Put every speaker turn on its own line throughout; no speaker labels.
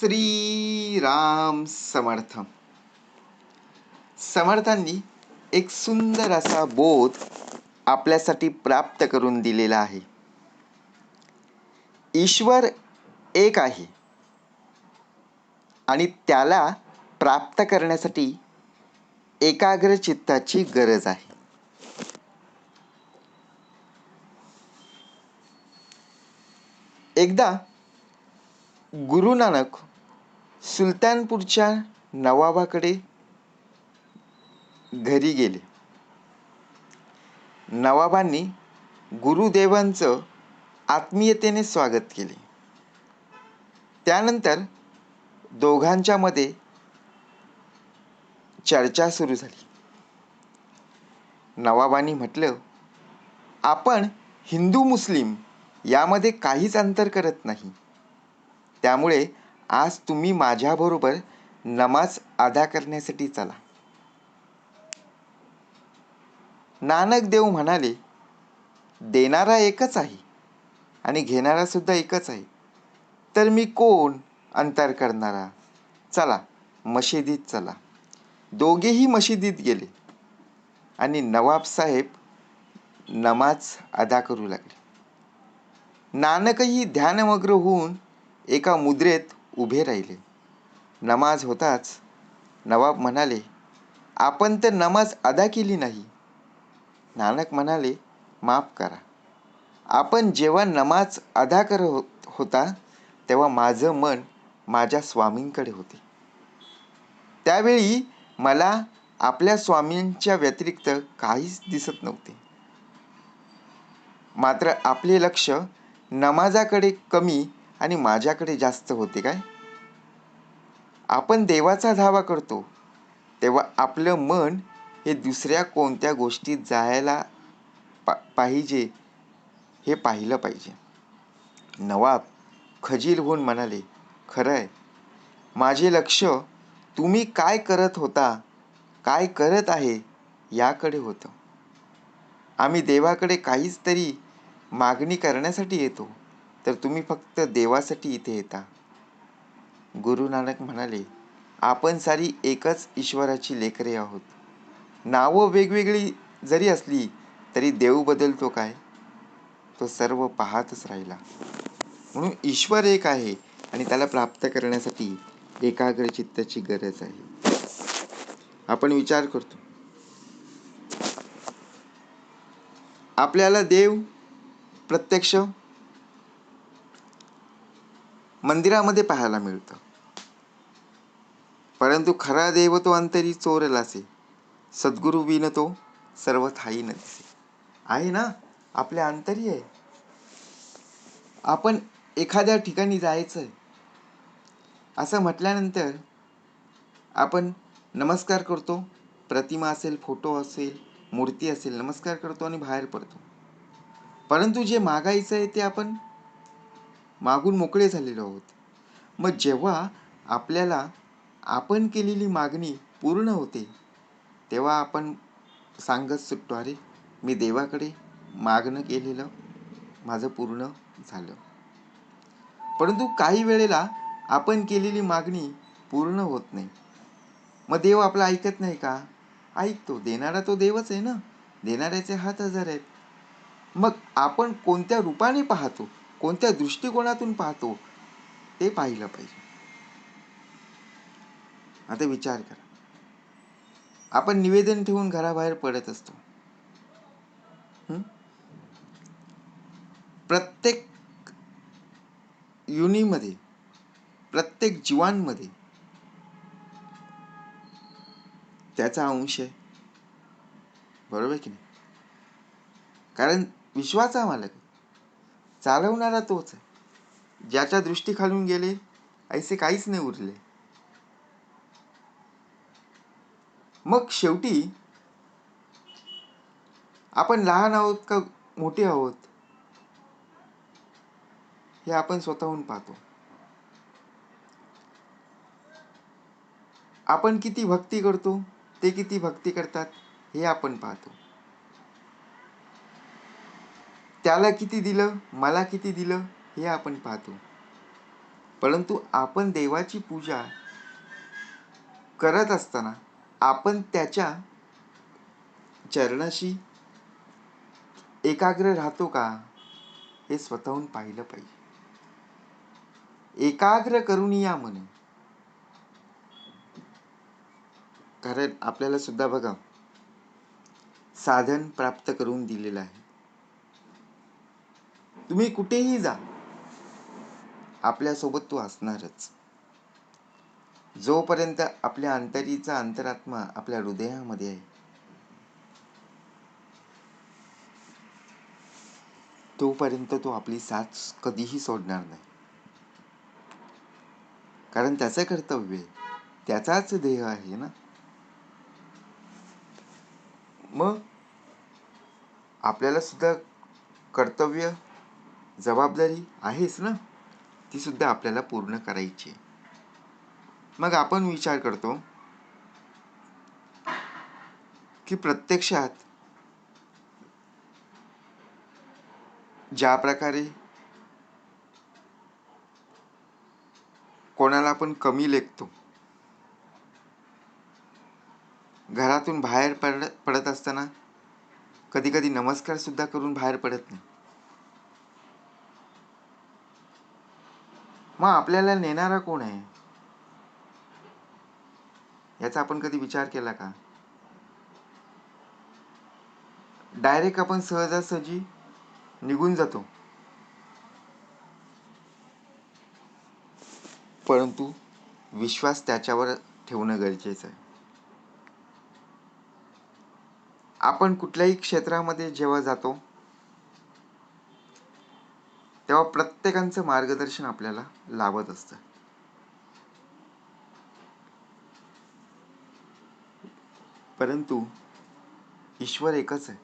श्री राम समर्थ समर्थांनी एक सुंदर असा बोध आपल्यासाठी प्राप्त करून दिलेला आहे. ईश्वर एक आहे. आणि त्याला प्राप्त करण्यासाठी एकाग्र चित्ताची गरज आहे. एकदा गुरु नानक सुलतानपूरच्या नवाबाकडे घरी गेले. नवाबांनी गुरुदेवांचं आत्मीयतेने स्वागत केले. त्यानंतर दोघांच्या मध्ये चर्चा सुरू झाली. नवाबांनी म्हटलं आपण हिंदू मुस्लिम यामध्ये काहीच अंतर करत नाही. त्यामुळे आज तुम्ही माझ्याबरोबर नमाज अदा करण्यासाठी चला. नानक देव म्हणाले देणारा एकच आहे आणि घेणारा सुद्धा एकच आहे. तर मी कोण अंतर करणारा? चला मशिदीत चला. दोघेही मशिदीत गेले आणि नवाबसाहेब नमाज अदा करू लागले. नानकही ध्यानमग्न होऊन एका मुद्रेत उभे राहिले. नमाज होताच नवाब म्हणाले आपण तर नमाज अदा केली नाही. नानक म्हणाले माफ करा. आपण जेव्हा नमाज अदा करत होता तेव्हा माझं मन माझ्या स्वामींकडे होते. त्यावेळी मला आपल्या स्वामींच्या व्यतिरिक्त काहीच दिसत नव्हते. मात्र आपले लक्ष नमाजाकडे कमी आणि माझ्याकडे जास्त होते काय? आपण देवाचा धावा करतो तेव्हा आपलं मन हे दुसऱ्या कोणत्या गोष्टीत जायला पा पाहिजे हे पाहिलं पाहिजे. नवाब खजील होऊन म्हणाले खरं आहे माझे लक्ष तुम्ही काय करत होता काय करत आहे याकडे होतं. आम्ही देवाकडे काहीच तरी मागणी करण्यासाठी येतो. तर तुम्ही फक्त देवासाठी इथे येता. गुरु नानक म्हणाले आपण सारी एकच ईश्वराची लेकरे आहोत. नावं वेगवेगळी जरी असली तरी देव बदलतो काय? तो सर्व पाहतच राहिला. म्हणून ईश्वर एक आहे आणि त्याला प्राप्त करण्यासाठी एकाग्र चित्ताची गरज आहे. आपण विचार करतो. आपल्याला देव प्रत्यक्ष मंदिरामध्ये पाहायला मिळतं. परंतु खरा देव तो अंतरी चोरलासे सद्गुरु विन तो सर्व थाई नसे. आहे ना? आपल्या अंतरी आहे. आपण एखाद्या ठिकाणी जायचं आहे असं म्हटल्यानंतर आपण नमस्कार करतो. प्रतिमा असेल फोटो असेल मूर्ती असेल नमस्कार करतो आणि बाहेर पडतो. परंतु जे मागायचं आहे ते आपण मागून मोकळे झालेलो आहोत. मग जेव्हा आपल्याला आपण केलेली मागणी पूर्ण होते तेव्हा आपण सांगत सुटतो अरे मी देवाकडे मागणं केलेलं माझं पूर्ण झालं. परंतु काही वेळेला आपण केलेली मागणी पूर्ण होत नाही. मग देव आपला ऐकत नाही का? ऐकतो. देणारा तो देवच आहे ना? देणाऱ्याचे हात हजार आहेत. मग आपण कोणत्या रूपाने पाहतो? कोणत्या दृष्टिकोनातून पाहतो ते पाहिलं पाहिजे. आता विचार करा. आपण निवेदन ठेवून घराबाहेर पडत असतो. प्रत्येक युनीमध्ये प्रत्येक जीवांमध्ये त्याचा अंश आहे. बरोबर की नाही? कारण विश्वाचा मालक चालवणारा तोच आहे. ज्याच्या दृष्टी खालून गेले ऐसे काहीच नाही उरले. मग शेवटी आपण लहान आहोत का मोठे आहोत? हे आपण स्वतःहून पाहतो. आपण किती भक्ती करतो ते किती भक्ती करतात हे आपण पाहतो. त्याला किती दिलं? मला किती दिलं? हे आपण पाहतो. परंतु आपण देवाची पूजा करत असताना आपण त्याच्या चरणाशी एकाग्र राहतो का? हे स्वतःहून पाहिलं पाहिजे. एकाग्र करून या म्हणे. कारण आपल्याला सुद्धा बघा साधन प्राप्त करून दिलेलं आहे. तुम्ही कुठेही जा. आपल्यासोबत तो असणारच जोपर्यंत आपल्या अंतरीचा अंतरात्मा आपल्या हृदयामध्ये आहे. तोपर्यंत तो आपली साथ कधीही सोडणार नाही. कारण त्याचं कर्तव्य त्याचाच ध्येय आहे ना? मग? आपल्याला सुद्धा कर्तव्य जबाबदारी आहेच ना? ती सुद्धा आपल्याला पूर्ण करायची मग आपण विचार करतो की प्रत्यक्षात ज्या प्रकारे कोणाला आपण कमी लेखतो घरातून बाहेर पड पडत असताना कधी कधी नमस्कार सुद्धा करून बाहेर पडत नाही. मग आपल्याला नेणारा कोण आहे? याचा आपण कधी विचार केला का? डायरेक्ट आपण सहजासहजी निघून जातो. परंतु विश्वास त्याच्यावर ठेवणं गरजेचं आहे. आपण कुठल्याही क्षेत्रामध्ये जेव्हा जातो तेव्हा प्रत्येकांचं मार्गदर्शन आपल्याला लाभत असतं. परंतु ईश्वर एकच आहे.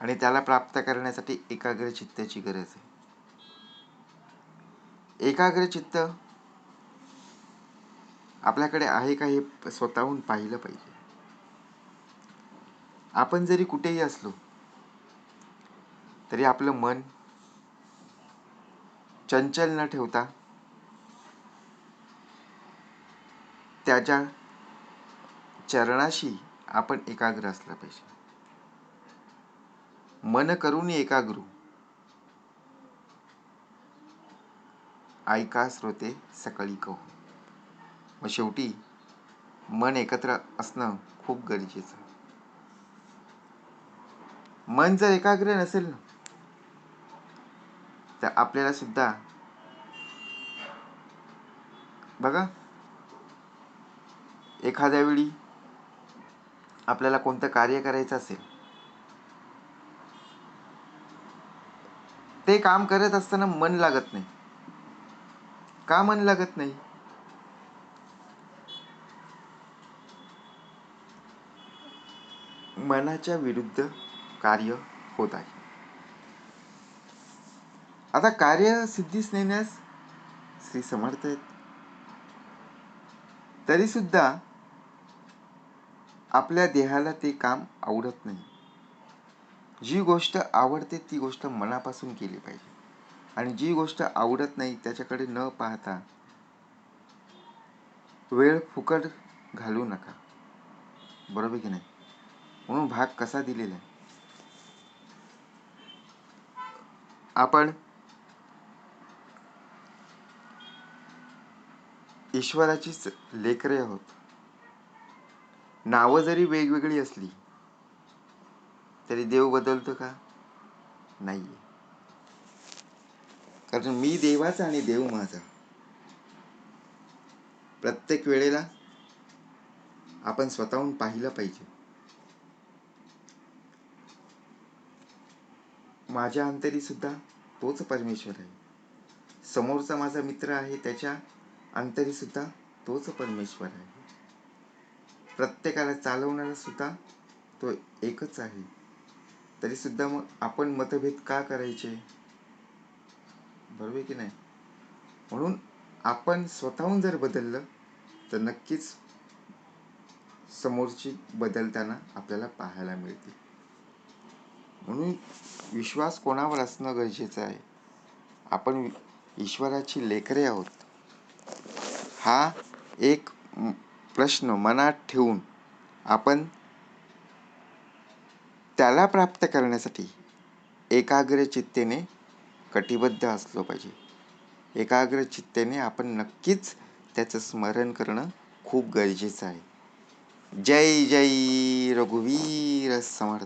आणि त्याला प्राप्त करण्यासाठी एकाग्र चित्ताची गरज आहे. एकाग्र चित्त आपल्याकडे आहे का हे स्वतःहून पाहिलं पाहिजे. आपण जरी कुठेही असलो तरी आपलं मन चंचल न ठेवता त्याच्या चरणाशी आपण एकाग्र असलं पाहिजे. मन करून एकाग्र ऐका श्रोते सकाळी कहो मग शेवटी मन एकत्र असणं खूप गरजेचं. मन जर एकाग्र नसेल ना तर आपल्याला सुद्धा बघा. एखाद्या वेळी आपल्याला कोणतं कार्य करायचं असेल ते काम करत असताना मन लागत नाही. का मन लागत नाही? मनाच्या विरुद्ध कार्य होत आहे. आता कार्य सिद्धीस नेण्यास श्री समर्थ आहेत. तरी सुद्धा आपल्या देहाला ते काम आवडत नाही. जी गोष्ट आवडते ती गोष्ट मनापासून केली पाहिजे. आणि जी गोष्ट आवडत नाही त्याच्याकडे न पाहता वेळ फुकट घालू नका. बरोबर की नाही? म्हणून भाग कसा दिलेला आहे? आपण ईश्वराचीच लेकरे आहोत. नावं जरी वेगवेगळी असली तरी देव बदलतो का? नाही कारण मी देवाचा आणि देव माझा. प्रत्येक वेळेला आपण स्वतःहून पाहिलं पाहिजे. माझ्या अंतरी सुद्धा तोच परमेश्वर आहे. समोरचा माझा मित्र आहे त्याच्या आणि सुद्धा तोच परमेश्वर आहे. प्रत्येकाला चालवणारा सुद्धा तो एकच आहे. तरी सुद्धा मग आपण मतभेद का करायचे? बरोबर की नाही? म्हणून आपण स्वतःहून जर बदललं तर नक्कीच समोरची बदलताना आपल्याला पाहायला मिळते. म्हणून विश्वास कोणावर असणं गरजेचं आहे? आपण ईश्वराची लेकरे आहोत. हा एक प्रश्न मनात ठेवून आपण त्याला प्राप्त करण्यासाठी एकाग्र चित्तेने कटिबद्ध असलो पाहिजे. एकाग्र चित्तेने आपण नक्कीच त्याचं स्मरण करणं खूप गरजेचं आहे. जय जय रघुवीर समर्थ.